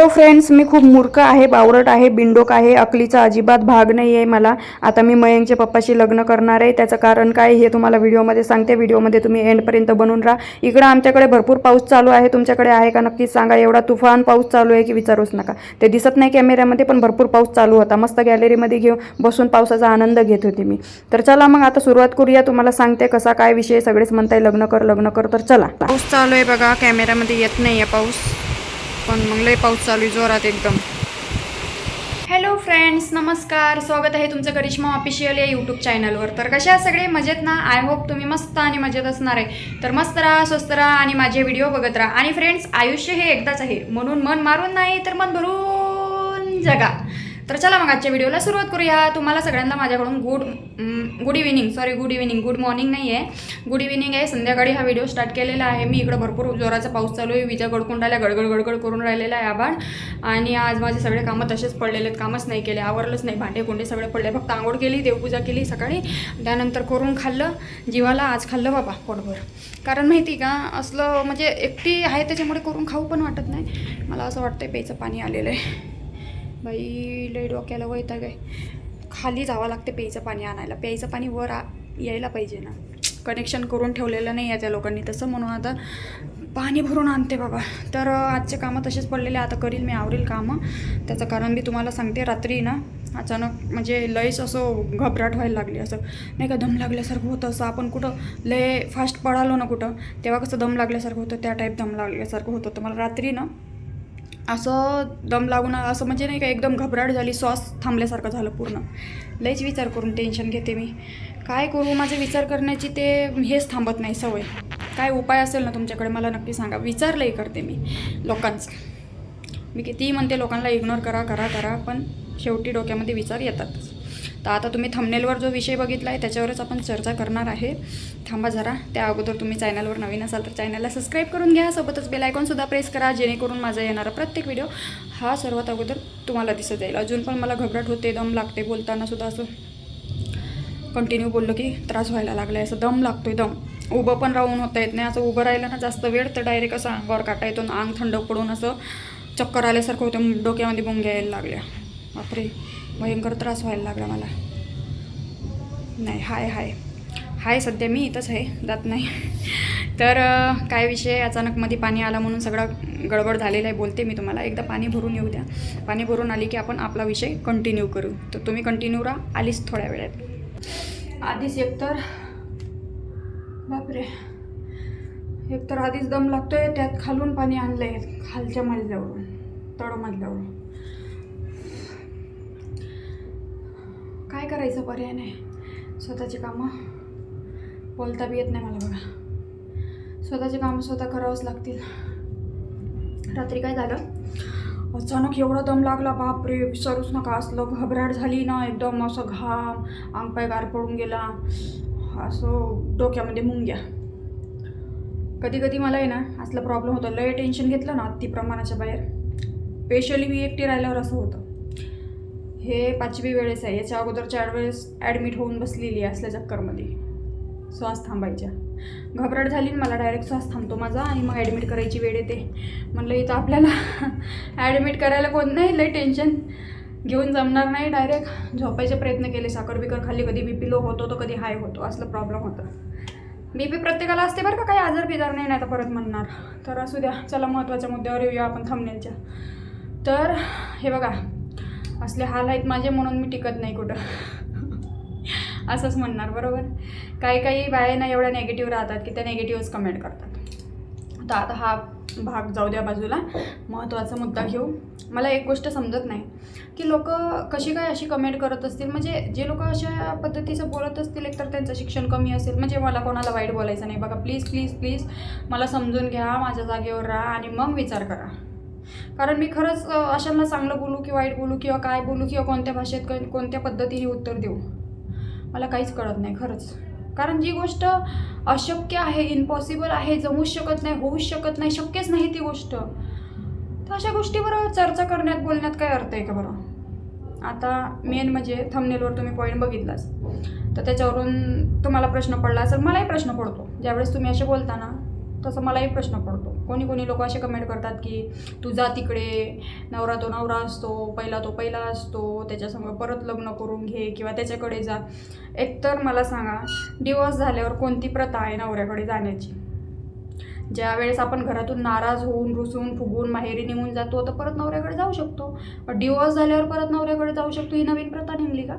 Hello friends मी खूप मूर्ख आहे बावरट आहे बिंडोक आहे अकलीचा अजिबात भाग नाही आहे मला. आता मी मयंकच्या पप्पाशी लग्न करणार आहे. त्याचं कारण काय हे तुम्हाला व्हिडिओमध्ये सांगते. व्हिडिओमध्ये तुम्ही एंडपर्यंत बनून राहा. इकडं आमच्याकडे भरपूर पाऊस चालू आहे. तुमच्याकडे आहे का नक्कीच सांगा. एवढा तुफान पाऊस चालू आहे की विचारूच नका. ते दिसत नाही कॅमेऱ्यामध्ये पण भरपूर पाऊस चालू होता. मस्त गॅलरीमध्ये घेऊन बसून पावसाचा आनंद घेत होती मी. तर चला मग आता सुरुवात करूया. तुम्हाला सांगते कसा काय विषय सगळेच म्हणताय लग्न कर लग्न कर तर चला. पाऊस चालू आहे बघा. कॅमेऱ्यामध्ये येत नाही आहे पाऊस. पण मग लय पाऊस चालू आहे जोरात एकदम. हॅलो फ्रेंड्स नमस्कार. स्वागत आहे तुमचं करिश्मा ऑफिशियल या यूट्यूब चॅनलवर तर कशा सगळे? मजेत ना? आय होप तुम्ही मस्त आणि मजेत असणार आहे. तर मस्त राहा स्वस्त राहा आणि माझे व्हिडिओ बघत राहा. आणि फ्रेंड्स आयुष्य हे एकदाच आहे. म्हणून मन मारून नाही तर मन भरून जगा. तर चला मग आजच्या व्हिडिओला सुरुवात करूया. तुम्हाला सगळ्यांना माझ्याकडून good good evening sorry good evening good morning नाही आहे गुड इव्हिनिंग आहे. संध्याकाळी हा व्हिडिओ स्टार्ट केलेला आहे. मी इकडं भरपूर जोराचा पाऊस चालू आहे. विजा गडकुंडाला गडगड गडगड करून राहिलेला आहे आबाळ आणि आज माझे सगळे कामं तसेच पडलेले आहेत. कामच नाही केले. आवरलंच नाही. भांडे कोंडे सगळे पडले. फक्त आंघोळ केली देवपूजा केली सकाळी. त्यानंतर करून खाल्लं. जीवाला आज खाल्लं बाबा पोटभर. कारण माहिती का असलं म्हणजे एकटी आहे त्याच्यामुळे करून खाऊ पण वाटत नाही. मला असं वाटतं प्यायचं पाणी आलेलं आहे. बाई लय डोक्याला वैताग आहे. खाली जावं लागते प्यायचं पाणी आणायला. प्यायचं पाणी वर आ यायला पाहिजे ना. कनेक्शन करून ठेवलेलं नाही आहे त्या लोकांनी. तसं म्हणून आता पाणी भरून आणते बाबा. तर आजचे कामं तसेच पडलेले आता करील मी आवरील कामं. त्याचं कारण मी तुम्हाला सांगते रात्री ना अचानक म्हणजे लयच असं घबराट व्हायला लागली. असं नाही का दम लागल्यासारखं होतं. असं आपण कुठं लय फास्ट पळालो ना कुठं तेव्हा कसं दम लागल्यासारखं होतं. त्या टाईप दम लागल्यासारखं होतं. तर मला रात्री ना असं दम लागून असं म्हणजे नाही का एकदम घबराट झाली श्वास थांबल्यासारखं झालं पूर्ण. लईच विचार करून टेन्शन घेते मी. काय करू माझे विचार करण्याची ते हेच थांबत नाही सवय. काय उपाय असेल ना तुमच्याकडे मला नक्की सांगा. विचारलंही करते मी लोकांचं. मी कितीही म्हणते लोकांना इग्नोर करा करा करा पण शेवटी डोक्यामध्ये विचार येतातच. तर आता तुम्ही थंबनेलवर जो विषय बघितला आहे त्याच्यावरच आपण चर्चा करणार आहे. थांबा जरा त्या अगोदर तुम्ही चॅनलवर नवीन असाल तर चॅनलला सबस्क्राईब करून घ्या. सोबतच बेल आयकॉनसुद्धा प्रेस करा जेणेकरून माझा येणारा प्रत्येक व्हिडिओ हा सर्वात अगोदर तुम्हाला दिसत जाईल. अजून पण मला घबराट होते दम लागते बोलतानासुद्धा असं कंटिन्यू बोललो की त्रास व्हायला लागला आहे असं दम लागतोय दम. उभं पण राहून होता येत नाही. असं उभं राहिलं ना जास्त वेळ तर डायरेक्ट असं अंगावर काटा येतो आणि अंग थंड पडून असं चक्कर आल्यासारखं होतं. डोक्यामध्ये मुंग्या यायला लागल्या. बापरे. भयंकर त्रास व्हायला लागला मला. नाही हाय हाय. हाय सध्या मी इथंच आहे जात नाही. तर काय विषय अचानक मध्ये पाणी आला म्हणून सगळं गडबड झालेलं आहे बोलते मी तुम्हाला. एकदा पाणी भरून येऊ द्या. पाणी भरून आली की आपण आपला विषय कंटिन्यू करू. तर तुम्ही कंटिन्यू राहा आलीच थोड्या वेळात. आधीच एकतर बापरे. एकतर आधीच दम लागतोय त्यात खालून पाणी आणलं आहे खालच्या मजल्यावरून तळमजल्यावरून. काय करायचं पर्याय नाही. स्वतःची कामं बोलता बी येत नाही मला बघा. स्वतःची कामं स्वतः करावंच लागतील. रात्री काय झालं? अचानक एवढा दम लागला बापरे विसरूच नका असलं घबराट झाली ना एकदम असं घाम अंगपाय गार पडून गेला. असं डोक्यामध्ये मुंग्या. कधी कधी मला आहे ना असला प्रॉब्लेम होतं. लय टेन्शन घेतलं ना अति प्रमाणाच्या बाहेर. स्पेशली मी एकटी राहिल्यावर असं होतं. हे पाचवी वेळेस आहे. याच्या अगोदर चार वेळेस ॲडमिट होऊन बसलेली आहे असल्या चक्करमध्ये. श्वास थांबायच्या. घबराट झाली ना मला डायरेक्ट श्वास थांबतो माझा आणि मग ॲडमिट करायची वेळ येते. म्हणलं इथं आपल्याला ॲडमिट करायला कोण नाही? लय टेन्शन घेऊन जमणार नाही डायरेक्ट झोपायचे प्रयत्न केले. साखर बिकर खाली कधी बी पी लो होतो तर कधी हाय होतो. असलं प्रॉब्लेम होतं. बी पी प्रत्येकाला असते बरं का. काही आजार बिजार नाही नाही आता परत म्हणणार. तर असू द्या. चला महत्त्वाच्या मुद्द्यावर येऊया आपण थांबण्याच्या तर हे बघा. असले हाल आहेत माझे म्हणून मी टिकत नाही कुठं. असंच म्हणणार बरोबर? काही काही बायांना एवढ्या नेगेटिव्ह राहतात की त्या नेगेटिव्हच कमेंट करतात. तर आता हा भाग जाऊ द्या बाजूला. महत्त्वाचा मुद्दा घेऊ. मला एक गोष्ट समजत नाही की लोक कशी काय अशी कमेंट करत असतील? म्हणजे जे लोक अशा पद्धतीचं बोलत असतील एकतर त्यांचं शिक्षण कमी असेल म्हणजे मला कोणाला वाईट बोलायचं नाही. बघा प्लीज प्लीज प्लीज मला समजून घ्या माझ्या जागेवर राहा आणि मग विचार करा. कारण मी खरंच अशांना चांगलं बोलू की वाईट बोलू किंवा काय बोलू किंवा कोणत्या भाषेत कोणत्या पद्धतीने उत्तर देऊ मला काहीच कळत नाही खरंच. कारण जी गोष्ट अशक्य आहे इम्पॉसिबल आहे जमूच शकत नाही होऊच शकत नाही शक्यच नाही ती गोष्ट तर अशा गोष्टीवर चर्चा करण्यात बोलण्यात काय अर्थ आहे का बरं? आता मेन म्हणजे थंबनेलवर तुम्ही पॉईंट बघितलाच. तर त्याच्यावरून तुम्हाला प्रश्न पडला असेल मलाही प्रश्न पडतो. ज्यावेळेस तुम्ही असे बोलता ना तसं मलाही प्रश्न पडतो. कोणी कोणी लोक असे कमेंट करतात की तू जा तिकडे नवरा तो नवरा असतो पहिला तो पहिला असतो त्याच्यासमोर परत लग्न करून घे किंवा त्याच्याकडे जा. एकतर मला सांगा डिवोर्स झाल्यावर कोणती प्रथा आहे नवऱ्याकडे जाण्याची? ज्या वेळेस आपण घरातून नाराज होऊन रुसून फुगून माहेरी निघून जातो तर परत नवऱ्याकडे जाऊ शकतो. पण डिवोर्स झाल्यावर परत नवऱ्याकडे जाऊ शकतो ही नवीन प्रथा निघली का?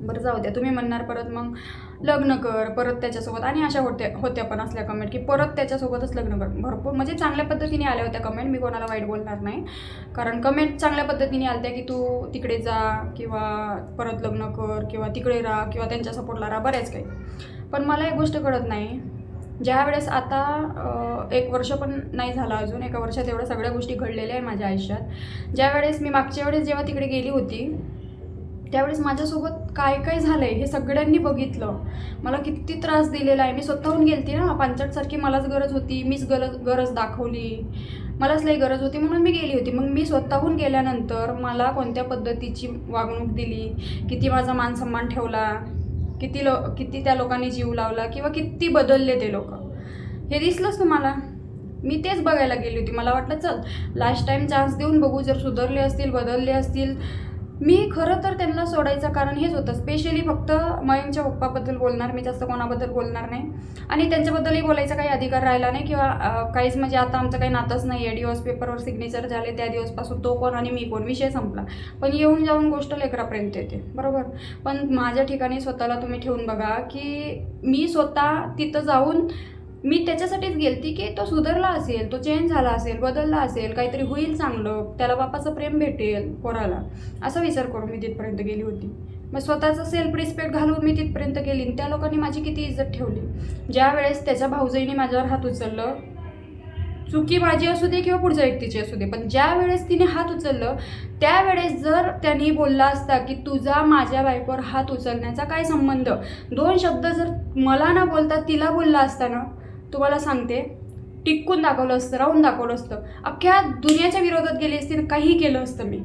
बरं जाऊ द्या. तुम्ही म्हणणार परत मग लग्न कर परत त्याच्यासोबत आणि अशा होत्या होत्या पण असल्या कमेंट की परत त्याच्यासोबतच लग्न कर. भरपूर म्हणजे चांगल्या पद्धतीने आल्या होत्या कमेंट मी कोणाला वाईट बोलणार नाही. कारण कमेंट चांगल्या पद्धतीने आल्या की तू तिकडे जा किंवा परत लग्न कर किंवा तिकडे राहा किंवा त्यांच्या सपोर्टला राहा बऱ्याच काही. पण मला एक गोष्ट कळत नाही. ज्या वेळेस आता एक वर्ष पण नाही झालं अजून एका वर्षात एवढ्या सगळ्या गोष्टी घडलेल्या आहे माझ्या आयुष्यात. ज्या वेळेस मी मागच्या वेळेस जेव्हा तिकडे गेली होती त्यावेळेस माझ्यासोबत काय काय झालं आहे हे सगळ्यांनी बघितलं. मला किती त्रास दिलेला आहे. मी स्वतःहून गेलती ना. पांचटसारखी मलाच गरज होती. मीच गरज गरज दाखवली. मलाच लई गरज होती म्हणून मी गेली होती. मग मी स्वतःहून गेल्यानंतर मला कोणत्या पद्धतीची वागणूक दिली? किती माझा मान सन्मान ठेवला? किती लो किती त्या लोकांनी जीव लावला? किंवा किती बदलले ते लोक? हे दिसलंच तुम्हाला? मी तेच बघायला गेली होती. मला वाटलं चल लास्ट टाईम चान्स देऊन बघू. जर सुधारले असतील बदलले असतील मी खरं तर त्यांना सोडायचं कारण हेच होतं. स्पेशली फक्त मयंकच्या पप्पाबद्दल बोलणार मी जास्त कोणाबद्दल बोलणार नाही. आणि त्यांच्याबद्दलही बोलायचा काही अधिकार राहिला नाही किंवा काहीच म्हणजे आता आमचं काही नातंच नाही आहे. डिओस पेपरवर सिग्नेचर झाले त्या दिवसपासून तो कोण आणि मी कोण विषय संपला. पण येऊन जाऊन गोष्ट लेकरापर्यंत येते. बरोबर? पण माझ्या ठिकाणी स्वतःला तुम्ही ठेवून बघा की मी स्वतः तिथं जाऊन मी त्याच्यासाठीच गेलती की तो सुधारला असेल तो चेंज झाला असेल बदलला असेल काहीतरी होईल चांगलं त्याला बापाचं प्रेम भेटेल पोराला असा विचार करून मी तिथपर्यंत गेली होती. मग स्वतःचं सेल्फ रिस्पेक्ट घालून मी तिथपर्यंत गेली आणि त्या लोकांनी माझी किती इज्जत ठेवली. ज्या वेळेस त्याच्या भाऊजाईने माझ्यावर हात उचललं चुकी माझी असू दे किंवा पुढच्या व्यक्तीची असू दे पण ज्या वेळेस तिने हात उचललं त्यावेळेस जर त्यांनी बोलला असता की तुझा माझ्या बायकोवर हात उचलण्याचा काय संबंध? दोन शब्द जर मला ना बोलता तिला बोलला असता ना तुम्हाला सांगते टिकून दाखवलं असतं राहून दाखवलं असतं. अख्ख्या दुनियाच्या विरोधात गेली असती काही काहीही केलं असतं मी.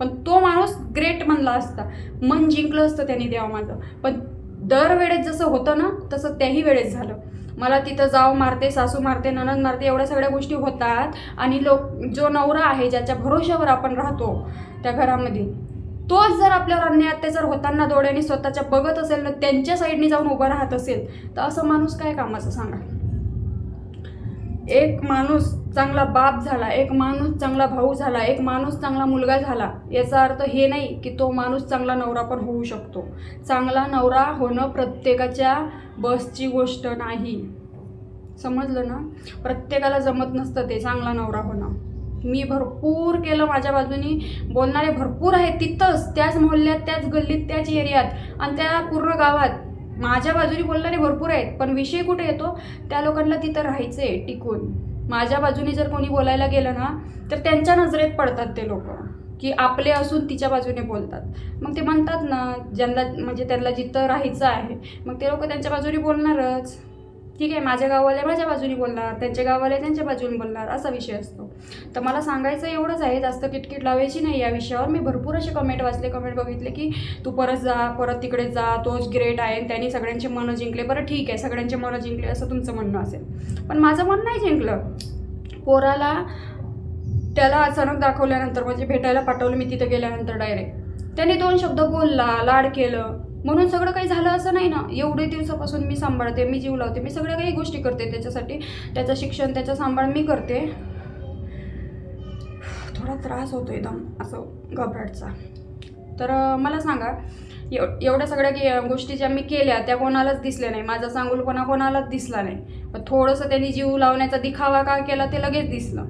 पण तो माणूस ग्रेट म्हणला असता. मन जिंकलं असतं त्यांनी देवा माझं. पण दरवेळेस जसं होतं ना तसं त्याही वेळेस झालं. मला तिथं जाव मारते सासू मारते ननद मारते एवढ्या सगळ्या गोष्टी होतात. आणि लोक जो नवरा आहे ज्याच्या भरोश्यावर आपण राहतो त्या घरामध्ये तोच जर आपल्यावर अन्याय अत्याचार होताना डोळ्याने स्वतःच्या बघत असेल ना त्यांच्या साईडने जाऊन उभा राहत असेल तर असं माणूस काय कामाचं सांगा? एक माणूस चांगला बाप झाला एक माणूस चांगला भाऊ झाला एक माणूस चांगला मुलगा झाला याचा अर्थ हे नाही की तो माणूस चांगला नवरा पण होऊ शकतो. चांगला नवरा होणं प्रत्येकाच्या बसची गोष्ट नाही. समजलं ना? प्रत्येकाला जमत नसतं ते चांगला नवरा होणं. मी भरपूर केलं माझ्या बाजूनी. बोलणारे भरपूर आहेत तिथंच त्याच मोहल्ल्यात त्याच गल्लीत त्याच एरियात आणि त्या पूर्ण गावात. माझ्या बाजूनी बोलणारे भरपूर आहेत पण विषय कुठे येतो? त्या लोकांना तिथं राहायचं आहे टिकून. माझ्या बाजूने जर कोणी बोलायला गेलं ना तर त्यांच्या नजरेत पडतात ते लोक की आपले असून तिच्या बाजूने बोलतात. मग ते म्हणतात ना ज्यांना म्हणजे त्यांना जिथं राहायचं आहे मग ते लोक त्यांच्या बाजूने बोलणारच. ठीक आहे माझ्या गाववाले माझ्या बाजूने बोलणार त्यांच्या गाववाले त्यांच्या बाजूने बोलणार असा विषय असतो. तर मला सांगायचं एवढंच आहे जास्त किटकिट लावायची नाही या विषयावर. मी भरपूर असे कमेंट वाचले कमेंट बघितले की तू परत जा परत तिकडे जा तोच ग्रेट आहे त्यांनी सगळ्यांचे मनं जिंकले. बरं ठीक आहे सगळ्यांचे मनं जिंकले असं तुमचं म्हणणं असेल. पण माझं मन नाही जिंकलं. पोराला त्याला अचानक दाखवल्यानंतर म्हणजे भेटायला पाठवलं मी तिथं गेल्यानंतर डायरेक्ट त्याने दोन शब्द बोलला लाड केलं. म्हणून सगळं काही झालं असं नाही ना. एवढे दिवसापासून मी सांभाळते मी जीव लावते मी सगळ्या काही गोष्टी करते त्याच्यासाठी. त्याचं शिक्षण त्याचा सांभाळ मी करते. थोडा त्रास होतो एकदम असं घबराटचा. तर मला सांगा एव एवढ्या सगळ्या गोष्टी ज्या मी केल्या त्या कोणालाच दिसल्या नाही. माझा चांगुलपणा कोणालाच दिसला नाही. थोडंसं त्यांनी जीव लावण्याचा दिखावा का केला ते लगेच दिसलं.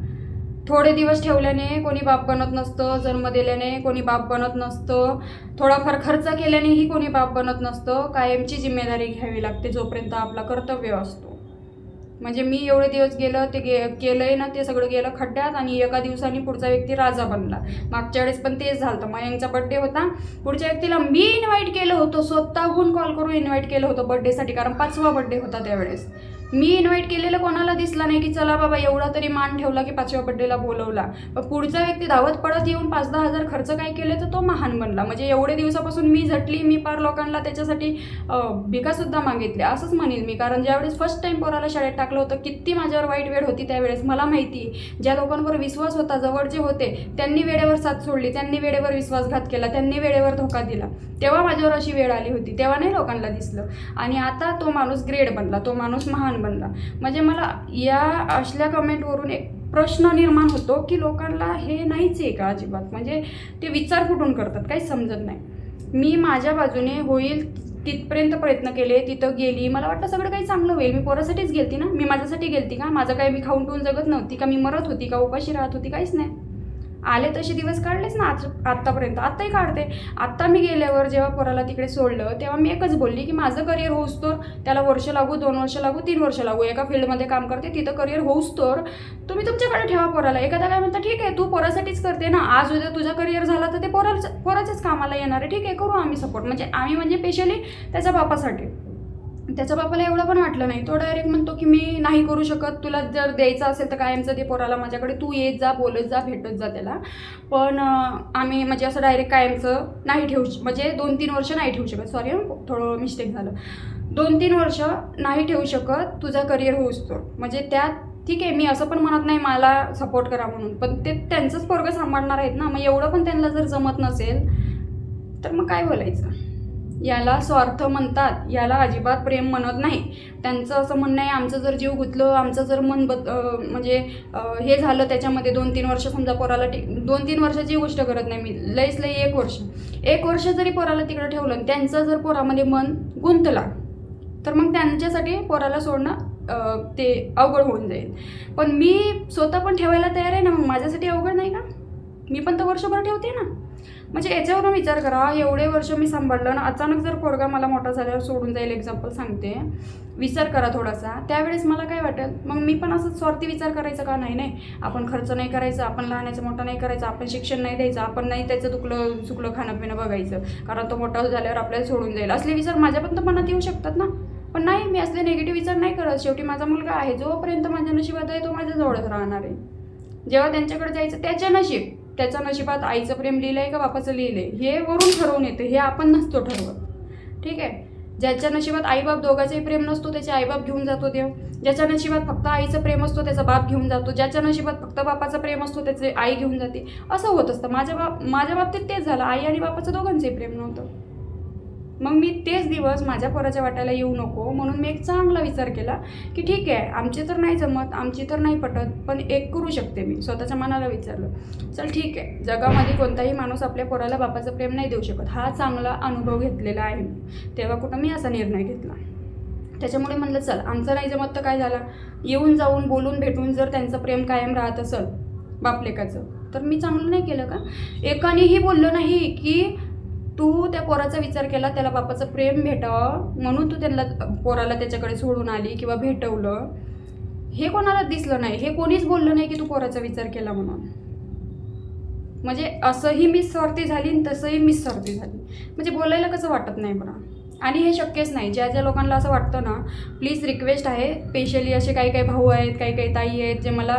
थोडे दिवस ठेवल्याने कोणी बाप बनत नसतं जन्म दिल्याने कोणी बाप बनत नसतं थोडाफार खर्च केल्यानेही कोणी बाप बनत नसतं कायमची जिम्मेदारी घ्यावी लागते जोपर्यंत आपला कर्तव्य असतो. म्हणजे मी एवढे दिवस गेलं ते गे केलंय ना ते सगळं गेलं खड्ड्यात आणि एका दिवसाने पुढचा व्यक्ती राजा बनला. मागच्या वेळेस पण तेच झालं होतं. मयंकचा बड्डे होता. पुढच्या व्यक्तीला मी इन्व्हाइट केलं होतं. स्वतःहून कॉल करून इन्व्हाइट केलं होतं बड्डेसाठी कारण पाचवा बड्डे होता त्यावेळेस. मी इन्व्हाइट केलेलं कोणाला दिसला नाही की चला बाबा एवढा तरी मान ठेवला की पाचव्या बड्डेला बोलवला. पण पुढचा व्यक्ती धावत पडत येऊन पाच दहा हजार खर्च काय केले तर तो महान बनला. म्हणजे एवढे दिवसापासून मी झटली मी पार लोकांना त्याच्यासाठी भिकासुद्धा मागितले असंच म्हणेल मी कारण ज्यावेळेस फर्स्ट टाइम पोराला शाळेत टाकलं होतं किती माझ्यावर वाईट वेळ होती त्यावेळेस. मला माहिती ज्या लोकांवर विश्वास होता जवळचे होते त्यांनी वेळेवर साथ सोडली त्यांनी वेळेवर विश्वासघात केला त्यांनी वेळेवर धोका दिला. तेव्हा माझ्यावर अशी वेळ आली होती तेव्हा नाही लोकांना दिसलं. आणि आता तो माणूस ग्रेड बनला तो माणूस महान बनला. म्हणजे मला या असल्या कमेंटवरून एक प्रश्न निर्माण होतो की लोकांना हे नाहीच आहे का अजिबात? म्हणजे ते विचार कुठून करतात? काही समजत नाही. मी माझ्या बाजूने होईल तिथपर्यंत प्रयत्न केले तिथं गेली. मला वाटलं सगळं काही चांगलं होईल. मी पोरासाठीच गेलती ना? मी माझ्यासाठी गेलती का? माझं काय मी खाऊन पिऊन जगत नव्हती का? मी मरत होती का? उपाशी राहत होती? काहीच नाही. आले तसे दिवस काढलेच ना आज आत्तापर्यंत. आत्ताही काढते. आत्ता मी गेल्यावर जेव्हा पोराला तिकडे सोडलं तेव्हा मी एकच बोलली की माझं करिअर होऊस तर. त्याला वर्ष लागू दोन वर्ष लागू तीन वर्ष लागू. एका फील्डमध्ये काम करते तिथं करिअर होऊस तर. तुम्ही तुमच्याकडे ठेवा पोराला. एखादा काय म्हणता ठीक आहे तू पोरासाठीच करते ना. आज उद्या तुझा करिअर झाला तर ते पोराचं पोराच्याच कामाला येणार आहे. ठीक आहे करू आम्ही सपोर्ट म्हणजे आम्ही म्हणजे स्पेशली त्याच्या बापासाठी. त्याच्या बापाला एवढं पण वाटलं नाही. तो डायरेक्ट म्हणतो की मी नाही करू शकत. तुला जर द्यायचं असेल तर कायमचं ते पोराला माझ्याकडे. तू येत जा बोलत जा भेटत जा त्याला. पण आम्ही म्हणजे असं डायरेक्ट कायमचं नाही ठेवू म्हणजे दोन तीन वर्ष नाही ठेवू शकत. सॉरी थोडं मिस्टेक झालं. दोन तीन वर्ष नाही ठेवू शकत. तुझा करिअर होऊच तो. म्हणजे त्यात ठीक आहे मी असं पण म्हणत नाही मला सपोर्ट करा म्हणून. पण ते त्यांचंच पोरगं सांभाळणार आहेत ना. मग एवढं पण त्यांना जर जमत नसेल तर मग काय बोलायचं? याला स्वार्थ म्हणतात. याला अजिबात प्रेम म्हणत नाही. त्यांचं असं म्हणणं आहे आमचं जर जीव गुंतलं आमचं जर मन बद म्हणजे हे झालं त्याच्यामध्ये दोन तीन वर्ष समजा पोराला टिक दोन तीन वर्षाची गोष्ट करत नाही मी लईच लई एक वर्ष. एक वर्ष जरी पोराला तिकडं ठेवलं आणि त्यांचं जर पोरामध्ये मन गुंतला तर मग त्यांच्यासाठी पोराला सोडणं ते अवघड होऊन जाईल. पण मी स्वतः पण ठेवायला तयार आहे ना मग माझ्यासाठी अवघड नाही का? मी पण तर वर्षभर ठेवते ना. म्हणजे याच्यावरून विचार करा. एवढे वर्ष मी सांभाळलं ना अचानक जर पोरगा मला मोठा झाल्यावर सोडून जाईल एक्झाम्पल सांगते. विचार करा थोडासा. त्यावेळेस मला काय वाटेल? मग मी पण असं स्वार्थी विचार करायचा का? नाही नाही. आपण खर्च नाही करायचा आपण लहानाचं मोठं नाही करायचं आपण शिक्षण नाही द्यायचं आपण नाही त्याचं दुखलं चुकलं खाणं पिणं बघायचं. कारण तो मोठा झाल्यावर आपल्याला सोडून जाईल. असले विचार माझ्या पण तर मनात येऊ शकतात ना. पण नाही मी असले निगेटिव्ह विचार नाही करत. शेवटी माझा मुलगा आहे. जोपर्यंत माझ्या नशिबात आहे तो माझ्याजवळच राहणार आहे. जेव्हा त्यांच्याकडे जायचं त्याच्या नशीब. त्याच्या नशिबात आईचं प्रेम लिहिलं आहे का बापाचं लिहिलं आहे हे वरून ठरवून येतं हे आपण नसतो ठरवत. ठीक आहे? ज्याच्या नशिबात आईबाप दोघांचाही प्रेम नसतो त्याचे आईबाप घेऊन जातो देव. ज्याच्या नशिबात फक्त आईचं प्रेम असतो त्याचा बाप घेऊन जातो. ज्याच्या नशिबात फक्त बापाचं प्रेम असतो त्याचे आई घेऊन जाते. असं होत असतं. माझ्या बाप माझ्या बाबतीत तेच झालं. आई आणि बापाचं दोघांचंही प्रेम नव्हतं. मग मी तेच दिवस माझ्या पोराच्या वाट्याला येऊ नको म्हणून मी एक चांगला विचार केला की ठीक आहे आमची तर नाही जमत आमची तर नाही पटत पण एक करू शकते मी स्वतःच्या मनाला विचारलं. चल ठीक आहे जगामध्ये कोणताही माणूस आपल्या पोराला बापाचं प्रेम नाही देऊ शकत हा चांगला अनुभव घेतलेला आहे तेव्हा कुठं मी असा निर्णय घेतला. त्याच्यामुळे म्हणलं चल आमचं नाही जमत तर काय झालं? येऊन जाऊन बोलून भेटून जर त्यांचं प्रेम कायम राहत असेल बापलेकाचं तर मी चांगलं नाही केलं का? एकानेही बोललं नाही की तू त्या पोराचा विचार केला त्याला बापाचं प्रेम भेटावं म्हणून तू त्यांना पोराला त्याच्याकडे सोडून आली किंवा भेटवलं. हे कोणाला दिसलं नाही हे कोणीच बोललं नाही की तू पोराचा विचार केला म्हणून. म्हणजे असंही मिस सरती झाली आणि तसंही मिस सरती झाली. म्हणजे बोलायला कसं वाटत नाही बरं आणि हे शक्यच नाही. ज्या ज्या लोकांना असं वाटतं ना प्लीज रिक्वेस्ट आहे. स्पेशली असे काही काही भाऊ आहेत काही काही ताई आहेत जे मला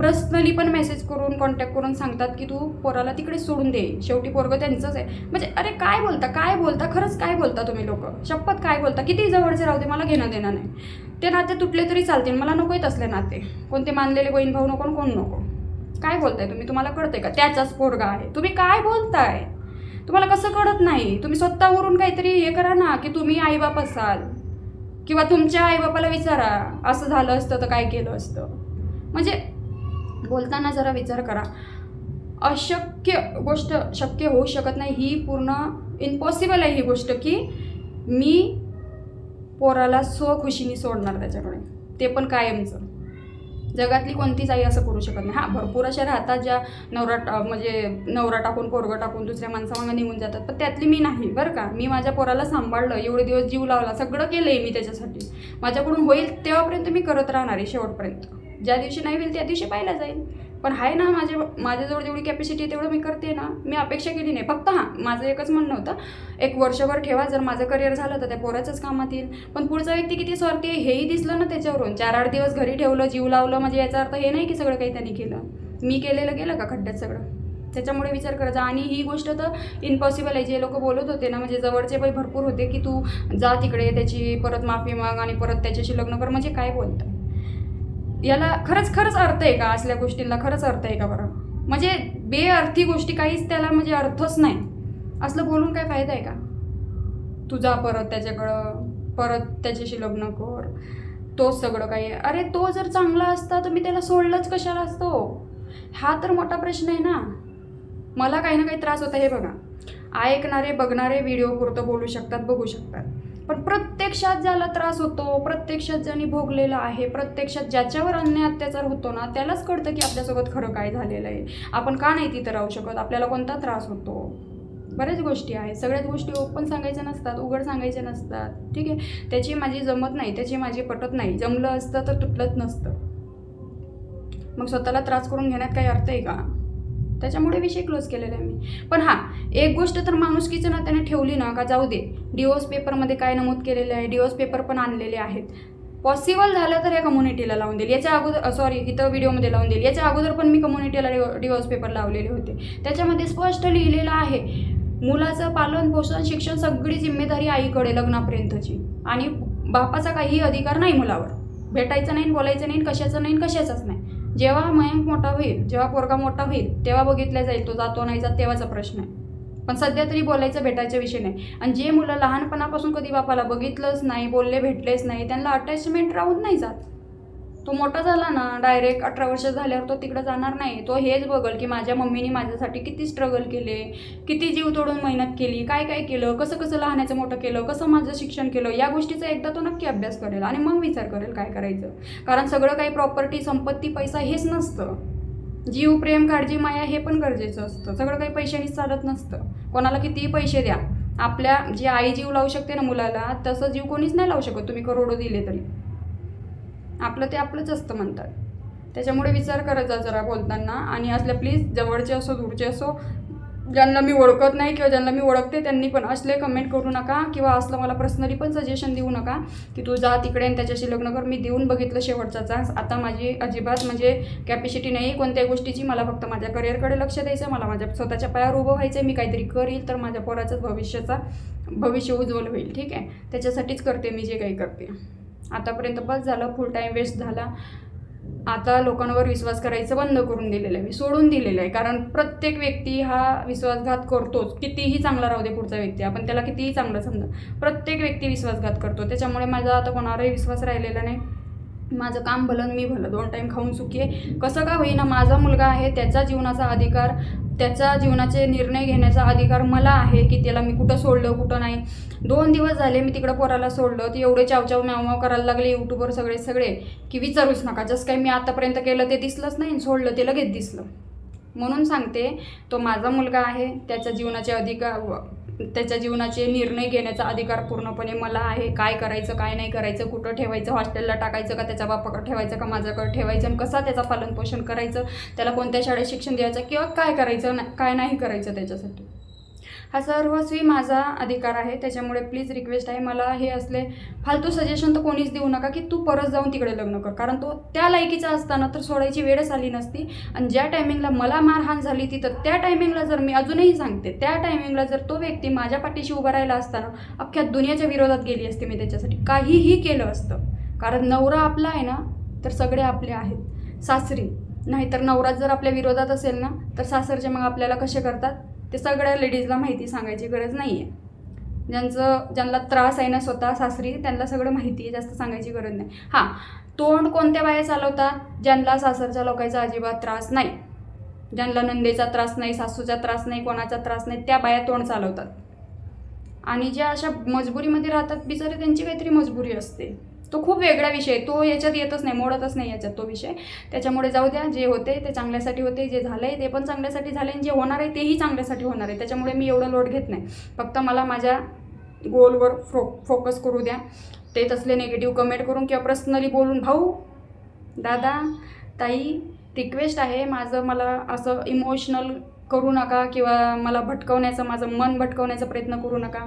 पर्सनली पण मेसेज करून कॉन्टॅक्ट करून सांगतात की तू पोराला तिकडे सोडून दे. शेवटी पोरगं त्यांचंच आहे. म्हणजे अरे काय बोलता काय बोलता? खरंच काय बोलता तुम्ही लोक? शपथ काय बोलता? किती जवळचे राहू दे मला घेणं देणं नाही. ते नाते तुटले तरी चालतील. मला नको आहेत असले नाते. कोणते मानलेले बहीण भाऊ नको कोण नको? काय बोलताय तुम्ही? तुम्हाला कळतंय का? त्याचाच पोरगा आहे. तुम्ही काय बोलताय? तुम्हाला कसं कळत नाही? तुम्ही स्वतःवरून काहीतरी हे करा ना की तुम्ही आईबाप असाल किंवा तुमच्या आईबापाला विचारा असं झालं असतं तर काय केलं असतं. म्हणजे बोलताना जरा विचार करा. अशक्य गोष्ट शक्य होऊ शकत नाही ही पूर्ण इम्पॉसिबल आहे ही गोष्ट की मी पोराला स्वखुशीने सोडणार त्याच्याकडे. ते पण कायमचं. जगातली कोणतीच आई असं करू शकत नाही. हां भरपूर अशा राहतात ज्या नवरा टा- म्हणजे नवरा टाकून पोरगं टाकून दुसऱ्या माणसामागे निघून जातात. पण त्यातली मी नाही बरं का. मी माझ्या पोराला सांभाळलं एवढे दिवस जीव लावला सगळं केलं आहे मी त्याच्यासाठी. माझ्याकडून होईल तेव्हापर्यंत मी करत राहणार आहे शेवटपर्यंत. ज्या दिवशी नाही होईल त्या दिवशी पाहिला जाईल. पण आहे ना माझे माझ्याजवळ जेवढी कॅपॅसिटी आहे तेवढं मी करते ना. मी अपेक्षा केली नाही. फक्त हां माझं एकच म्हणणं होतं एक वर्षभर ठेवा जर माझं करिअर झालं तर त्या पोराचंच कामात येईल. पण पुढचा व्यक्ती किती स्वार्थी आहे हेही दिसलं ना त्याच्यावरून. चार आठ दिवस घरी ठेवलं जीव लावलं म्हणजे याचा अर्थ हे नाही की सगळं काही त्यांनी केलं. मी केलेलं गेलं का खड्ड्यात सगळं? त्याच्यामुळे विचार करायचा आणि ही गोष्ट तर इम्पॉसिबल आहे. जे लोक बोलत होते ना म्हणजे जवळचे पण भरपूर होते की तू जा तिकडे त्याची परत माफी माग आणि परत त्याच्याशी लग्न कर म्हणजे काय बोलतं? याला खरंच खरंच अर्थ आहे का असल्या गोष्टींना? खरंच अर्थ आहे का बरं? म्हणजे बेअर्थी गोष्टी काहीच त्याला म्हणजे अर्थच नाही. असलं बोलून काय फायदा आहे का? तुझा परत त्याच्याकडं परत त्याच्याशी लग्न कर. तोच सगळं काही आहे. अरे तो जर चांगला असता तर मी त्याला सोडलंच कशाला असतो? हा तर मोठा प्रश्न आहे ना. मला काही ना काही त्रास होता हे बघा. ऐकणारे बघणारे व्हिडिओ पुरतं बोलू शकतात बघू शकतात. पण प्रत्यक्षात ज्याला त्रास होतो प्रत्यक्षात ज्यांनी भोगलेलं आहे प्रत्यक्षात ज्याच्यावर अन्याय अत्याचार होतो ना त्यालाच कळतं की आपल्यासोबत खरं काय झालेलं आहे. आपण का नाही तिथं राहू शकत? आपल्याला कोणता त्रास होतो? बऱ्याच गोष्टी आहेत. सगळ्याच गोष्टी ओपन सांगायच्या नसतात उघड सांगायच्या नसतात. ठीक आहे? त्याची माझी जमत नाही त्याची माझी पटत नाही. जमलं असतं तर तुटलंच नसतं. मग स्वतःला त्रास करून घेण्यात काही अर्थ आहे का? त्याच्यामुळे विषय क्लोज केलेला आहे मी. पण हां एक गोष्ट तर माणुसकीचं ना त्याने ठेवली ना का जाऊ दे. डिओस पेपरमध्ये काय नमूद केलेलं आहे? डिओस पेपर पण आणलेले आहेत. पॉसिबल झालं तर या कम्युनिटीला लावून देईल. याच्या अगोदर सॉरी इथं व्हिडिओमध्ये लावून देईल. याच्या अगोदर पण मी कम्युनिटीला डिओस पेपर लावलेले होते. त्याच्यामध्ये स्पष्ट लिहिलेलं आहे मुलाचं पालन पोषण शिक्षण सगळी जिम्मेदारी आईकडे लग्नापर्यंतची. आणि बापाचा काही अधिकार नाही मुलावर. भेटायचं नाही बोलायचं नाही कशाचं नाही कशाचंच नाही. जेव्हा मयंक मोठा होईल जेव्हा पोरगा मोठा होईल तेव्हा बघितल्या जाईल तो जातो नाही जात तेव्हाचा प्रश्न आहे. पण सध्या तरी बोलायचं भेटायचा विषय नाही. आणि जे मुलं लहानपणापासून कधी बापाला बघितलंच नाही बोलले भेटलेच नाही त्यांना अटॅचमेंट राहून नाही जात. तो मोठा झाला ना डायरेक्ट अठरा वर्ष झाल्यावर तो तिकडे जाणार नाही. तो हेच बघल की माझ्या मम्मीने माझ्यासाठी किती स्ट्रगल केले किती जीव तोडून मेहनत केली काय काय केलं कसं कसं लहानाचं मोठं केलं कसं माझं शिक्षण केलं या गोष्टीचा एकदा तो नक्की अभ्यास करेल आणि मग विचार करेल काय करायचं. कारण सगळं काही प्रॉपर्टी संपत्ती पैसा हेच नसतं. जीव प्रेम काळजी माया हे पण गरजेचं असतं. सगळं काही पैशानेच चालत नसतं. कोणाला कितीही पैसे द्या. आपल्या जी आई जीव लावू शकते ना मुलाला तसं जीव कोणीच नाही लावू शकत. तुम्ही करोडो दिले तरी. आपलं ते आपलंच असतं म्हणतात. त्याच्यामुळे विचार करत जा जरा बोलताना. आणि असल्या प्लीज जवळचे असो दूरचे असो ज्यांना मी ओळखत नाही किंवा ज्यांना मी ओळखते त्यांनी पण असले कमेंट करू नका किंवा असलं मला पर्सनली पण सजेशन देऊ नका की तू जा तिकडे आणि त्याच्याशी लग्न कर. मी देऊन बघितलं शेवटचा चान्स आता माझी अजिबात म्हणजे कॅपॅसिटी नाही कोणत्याही गोष्टीची. मला फक्त माझ्या करिअरकडे लक्ष द्यायचं मला माझ्या स्वतःच्या पायावर उभं व्हायचं मी काहीतरी करील तर माझ्या पोराचं भविष्याचा भविष्य उज्ज्वल होईल. ठीक आहे? त्याच्यासाठीच करते मी जे काही करते. आतापर्यंत बस झालं फुल टाईम वेस्ट झाला. आता लोकांवर विश्वास करायचं बंद करून दिलेलं आहे. मी सोडून दिलेलं आहे. कारण प्रत्येक व्यक्ती हा विश्वासघात करतोच. कितीही चांगला राहू दे पुढचा व्यक्ती. आपण त्याला कितीही चांगलं समजा प्रत्येक व्यक्ती विश्वासघात करतो. त्याच्यामुळे माझा आता कोणावरही विश्वास राहिलेला नाही. माझं काम भलं मी भलं. दोन टाईम खाऊन सुखी आहे. कसं का होईना माझा मुलगा आहे त्याचा जीवनाचा अधिकार त्याचा जीवनाचे निर्णय घेण्याचा अधिकार मला आहे की त्याला मी कुठं सोडलं कुठं नाही. दोन दिवस झाले मी तिकडं पोराला सोडलं. ती एवढे चावचाव म्याव करायला लागले यूट्यूबवर सगळे सगळे की विचारूच नका. जसं काही मी आतापर्यंत केलं ते दिसलंच नाही सोडलं ते लगेच दिसलं. म्हणून सांगते तो माझा मुलगा आहे त्याच्या जीवनाचे अधिकार त्याच्या जीवनाचे निर्णय घेण्याचा अधिकार पूर्णपणे मला आहे. काय करायचं काय नाही करायचं कुठं ठेवायचं हॉस्टेलला टाकायचं का त्याच्या बापाकडे ठेवायचं का माझ्याकडे ठेवायचं आणि कसा त्याचा पालनपोषण करायचं त्याला कोणत्या शाळेत शिक्षण द्यायचं किंवा काय करायचं ना काय नाही करायचं त्याच्यासाठी. हा सर्वस्वी माझा अधिकार आहे. त्याच्यामुळे प्लीज रिक्वेस्ट आहे. मला हे असले फालतू सजेशन तर कोणीच देऊ नका की तू परत जाऊन तिकडे लग्न कर. कारण तो त्या लायकीचा असताना तर सोडायची वेळच आली नसती. आणि ज्या टायमिंगला मला मारहाण झाली ती तर त्या टायमिंगला जर मी अजूनही सांगते त्या टायमिंगला जर तो व्यक्ती माझ्या पाठीशी उभा राहिला असताना अख्ख्या दुनियाच्या विरोधात गेली असते मी त्याच्यासाठी. काहीही केलं असतं. कारण नवरा आपला आहे ना तर सगळे आपले आहेत. सासरी नाहीतर नवरात जर आपल्या विरोधात असेल ना तर सासरचे मग आपल्याला कसे करतात? ते सगळ्या लेडीजला माहिती सांगायची गरज नाही आहे ज्यांचं ज्यांना त्रास आहे ना स्वतः सासरी त्यांना सगळं माहिती आहे जास्त सांगायची गरज नाही. हां तोंड कोणत्या बाया चालवतात ज्यांना सासरच्या लोकांचा अजिबात त्रास नाही. ज्यांना नंदेचा त्रास नाही सासूचा त्रास नाही कोणाचा त्रास नाही त्या बाया तोंड चालवतात. आणि ज्या अशा मजबुरीमध्ये राहतात बिचारे त्यांची काहीतरी मजबुरी असते. तो खूप वेगळा विषय तो याच्यात येतच नाही मोडतच नाही याच्यात तो विषय. त्याच्यामुळे जाऊ द्या जे होते ते चांगल्यासाठी होते जे झालं आहे ते पण चांगल्यासाठी झाले आणि जे होणार आहे तेही चांगल्यासाठी होणार आहे. त्याच्यामुळे मी एवढं लोट घेत नाही. फक्त मला माझ्या गोलवर फो फोकस करू द्या. ते तसले निगेटिव्ह कमेंट करून किंवा पर्सनली बोलून भाऊ दादा ताई रिक्वेस्ट आहे. माझं मला असं इमोशनल करू नका किंवा मला भटकवण्याचं माझं मन भटकवण्याचा प्रयत्न करू नका.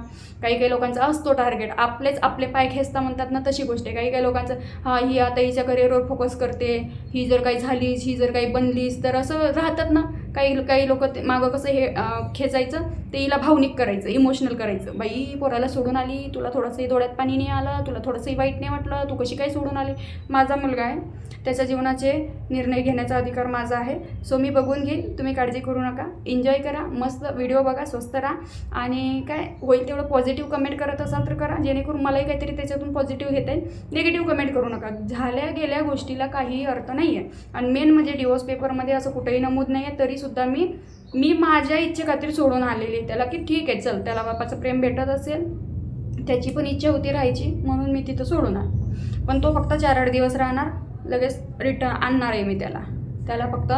काही काही लोकांचा असतो टार्गेट आपलेच आपले पाय खेचता म्हणतात ना तशी गोष्ट आहे. काही काही लोकांचं हा ही आता हिच्या करिअरवर फोकस करते. ही जर काही झालीस ही जर काही बनलीस तर असं राहतात ना. काही काही लोक ते मागं कसं हे खेचायचं ते हिला भावनिक करायचं इमोशनल करायचं. बाई पोराला सोडून आली तुला थोडंसंही डोळ्यात पाणी नाही आलं तुला थोडंसंही वाईट नाही वाटलं तू कशी काय सोडून आली? माझा मुलगा आहे त्याच्या जीवनाचे निर्णय घेण्याचा अधिकार माझा आहे. सो मी बघून घेईन तुम्ही काळजी करू नका. एन्जॉय करा मस्त व्हिडिओ बघा स्वस्त राहा. आणि काय होईल तेवढं पॉझिटिव्ह कमेंट करत असाल तर करा जेणेकरून मलाही काहीतरी त्याच्यातून पॉझिटिव्ह घेता येईल. निगेटिव्ह कमेंट करू नका. झाल्या गेल्या गोष्टीला काहीही अर्थ नाही आहे आणि मेन म्हणजे डिवोर्स पेपरमध्ये असं कुठेही नमूद नाही आहे सुद्धा मी मी माझ्या इच्छे खातीर सोडून आलेली त्याला की ठीक आहे चल त्याला बापाचं प्रेम भेटत असेल त्याची पण इच्छा होती राहायची म्हणून मी तिथं सोडून आले. पण तो फक्त चार आठ दिवस राहणार लगेच रिटर्न आणणार आहे मी त्याला. त्याला फक्त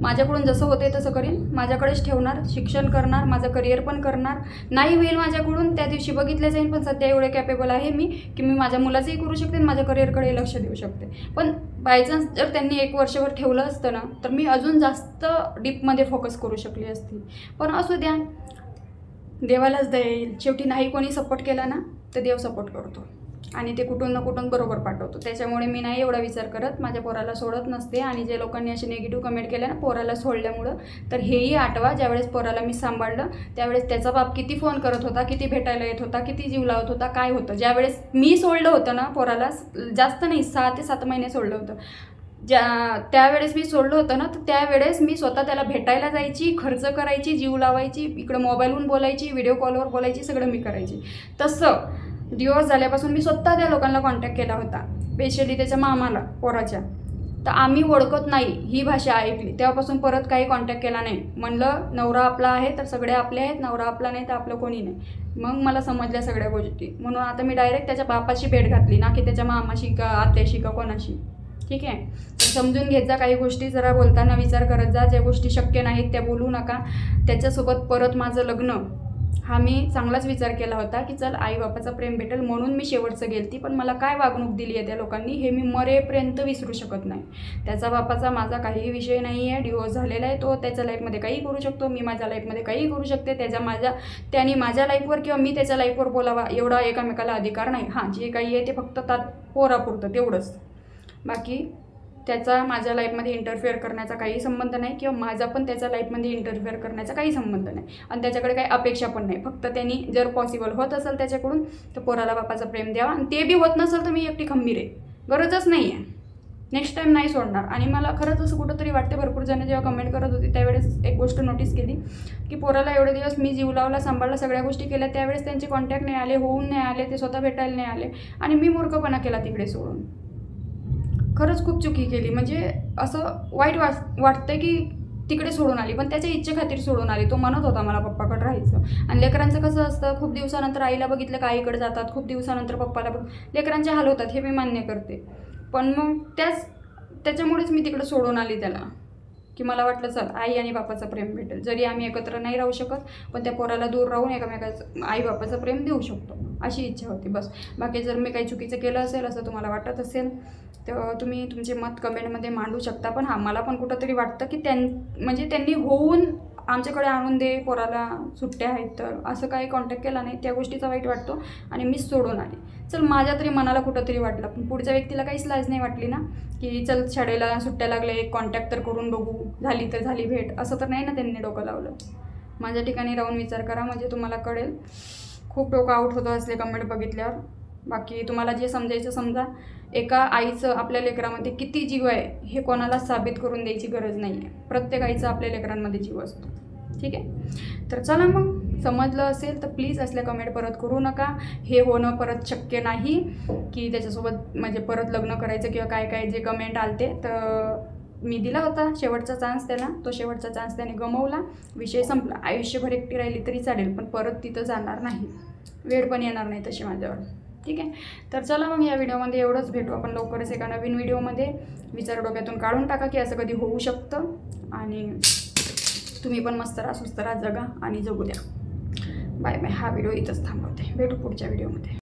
माझ्याकडून जसं होते तसं करीन. माझ्याकडेच ठेवणार शिक्षण करणार माझं करिअर पण करणार. नाही होईल माझ्याकडून त्या दिवशी बघितलं जाईल पण सध्या एवढे कॅपेबल आहे मी की मी माझ्या मुलाचंही करू शकते आणि माझ्या करिअरकडे लक्ष देऊ शकते. पण बायचान्स जर त्यांनी एक वर्षभर ठेवलं असतं ना तर मी अजून जास्त डीपमध्ये फोकस करू शकली असती. पण असू द्या. देवालाच दया येईल. शेवटी नाही कोणी सपोर्ट केला ना तर देव सपोर्ट करतो. आणि ते कुठून ना कुठून बरोबर पाठवतो. त्याच्यामुळे मी नाही एवढा विचार करत. माझ्या पोराला सोडत नसते आणि जे लोकांनी असे निगेटिव्ह कमेंट केले ना पोराला सोडल्यामुळं तर हेही आठवा ज्यावेळेस पोराला मी सांभाळलं त्यावेळेस त्याचा बाप किती फोन करत होता किती भेटायला येत होता किती जीव लावत होता काय होतं. ज्यावेळेस मी सोडलं होतं ना पोराला जास्त नाही सहा ते सात महिने सोडलं होतं. ज्या त्यावेळेस मी सोडलं होतं ना तर त्यावेळेस मी स्वतः त्याला भेटायला जायची खर्च करायची जीव लावायची इकडं मोबाईलहून बोलायची व्हिडिओ कॉलवर बोलायची सगळं मी करायची. तसं दिवस झाल्यापासून मी स्वतः त्या लोकांना कॉन्टॅक्ट केला होता. स्पेशली त्याच्या मामाला पोराच्या. तर आम्ही ओळखत नाही ही भाषा ऐकली. तेव्हापासून परत काही कॉन्टॅक्ट केला नाही. म्हणलं नवरा आपला आहे तर सगळे आपले आहेत. नवरा आपला नाही तर आपलं कोणी नाही. मग मला समजल्या सगळ्या गोष्टी. म्हणून आता मी डायरेक्ट त्याच्या बापाशी भेट घातली ना की त्याच्या मामाशी का आत्याशी का कोणाशी. ठीक आहे? समजून घेत जा काही गोष्टी. जरा बोलताना विचार करत जा. ज्या गोष्टी शक्य नाहीत त्या बोलू नका. त्याच्यासोबत परत माझं लग्न. हा मी चांगलाच विचार केला होता की चल आई बापाचं प्रेम भेटेल म्हणून मी शेवटचं गेलती पण मला काय वागणूक दिली आहे त्या लोकांनी हे मी मरेपर्यंत विसरू शकत नाही. त्याचा बापाचा माझा काहीही विषय नाही आहे डिवोर्स झालेला आहे तो त्याच्या लाईफमध्ये काही करू शकतो मी माझ्या लाईफमध्ये काही करू शकते त्याच्या माझ्या त्याने माझ्या लाईफवर किंवा मी त्याच्या लाईफवर बोलावा एवढा एकामेकाला अधिकार नाही. हां जे काही आहे ते फक्त तात पोरापुरतं तेवढंच. बाकी त्याचा माझ्या लाईफमध्ये इंटरफेअर करण्याचा काही संबंध नाही किंवा माझा पण त्याच्या लाईफमध्ये इंटरफेअर करण्याचा काही संबंध नाही. आणि त्याच्याकडे काही अपेक्षा पण नाही. फक्त त्यांनी जर पॉसिबल होत असेल त्याच्याकडून तर पोराला बापाचं प्रेम द्यावा. आणि ते बी होत नसेल तर मी एकटी खंबीर आहे. गरजच नाही आहे नेक्स्ट टाईम नाही सोडणार. आणि मला खरंच असं कुठंतरी वाटते भरपूर जण जेव्हा कमेंट करत होती त्यावेळेस एक गोष्ट नोटीस केली की पोराला एवढे दिवस मी जीव लावला सांभाळला सगळ्या गोष्टी केल्या त्यावेळेस त्यांचे कॉन्टॅक्ट नाही आले होऊन नाही आले ते स्वतः भेटायला नाही आले. आणि मी मूर्खपणा केला तिकडे सोडून. खरंच खूप चुकी केली. म्हणजे असं वाईट वाट वाटतं की तिकडे सोडून आली. पण त्याच्या इच्छेखातीर सोडून आली. तो म्हणत होता मला पप्पाकडे राहायचं. आणि लेकरांचं कसं असतं खूप दिवसानंतर आईला बघितलं का आईकडे जातात. खूप दिवसानंतर पप्पाला बघ लेकरांचे हाल होतात हे मी मान्य करते. पण मग त्याच त्याच्यामुळेच मी तिकडे सोडून आली त्याला. की मला वाटलं चल आई आणि बापाचं प्रेम भेटेल. जरी आम्ही एकत्र नाही राहू शकत पण त्या पोराला दूर राहून एकामेकाचं आई बापाचं प्रेम देऊ शकतो. अशी इच्छा होती बस. बाकी जर मी काही चुकीचं केलं असेल असं तुम्हाला वाटत असेल तर तुम्ही तुमचे मत कमेंटमध्ये मांडू शकता. पण हा मला पण कुठंतरी वाटतं की त्यां म्हणजे त्यांनी होऊन आमच्याकडे आणून दे पोराला सुट्ट्या आहेत तर. असं काही कॉन्टॅक्ट केला नाही त्या गोष्टीचा वाईट वाटतो आणि मीच सोडून आले. चल माझ्या तरी मनाला कुठंतरी वाटलं. पण पुढच्या व्यक्तीला काहीच लाज नाही वाटली ना की चल शाळेला सुट्ट्या लागल्या एक कॉन्टॅक्ट तर करून बघू. झाली तर झाली भेट. असं तर नाही ना त्यांनी डोकं लावलं. माझ्या ठिकाणी राहून विचार करा म्हणजे तुम्हाला कळेल. खूप डोकं आउट होतं असले कमेंट बघितल्यावर. बाकी तुम्हाला जे समजायचं समजा. एका आईचं आपल्या लेकरामध्ये किती जीव आहे हे कोणाला साबित करून द्यायची गरज नाही आहे प्रत्येक आईचा आपल्या लेकरांमध्ये जीव असतो. ठीक आहे? तर चला मग. समजलं असेल तर प्लीज असल्या कमेंट परत करू नका. हे होणं परत शक्य नाही की त्याच्यासोबत म्हणजे परत लग्न करायचं किंवा काय काय जे कमेंट आलते तर मी दिला होता शेवटचा चान्स त्याला. तो शेवटचा चान्स त्याने गमवला. विषय संपला. आयुष्यभर एकटी राहिली तरी चालेल पण परत तिथं जाणार नाही. वेळ पण येणार नाही तशी माझ्यावर. ठीक आहे? तर चला मग या व्हिडिओमध्ये एवढंच. भेटू आपण लवकरच एका नवीन व्हिडिओमध्ये. विचार डोक्यातून काढून टाका की असं कधी होऊ शकतं. आणि तुम्ही पण मस्त राहा सुस्त राहा जगा आणि जगू द्या. Bye bye. हा व्हिडिओ इथंच थांबवते. भेटू पुढच्या व्हिडिओमध्ये.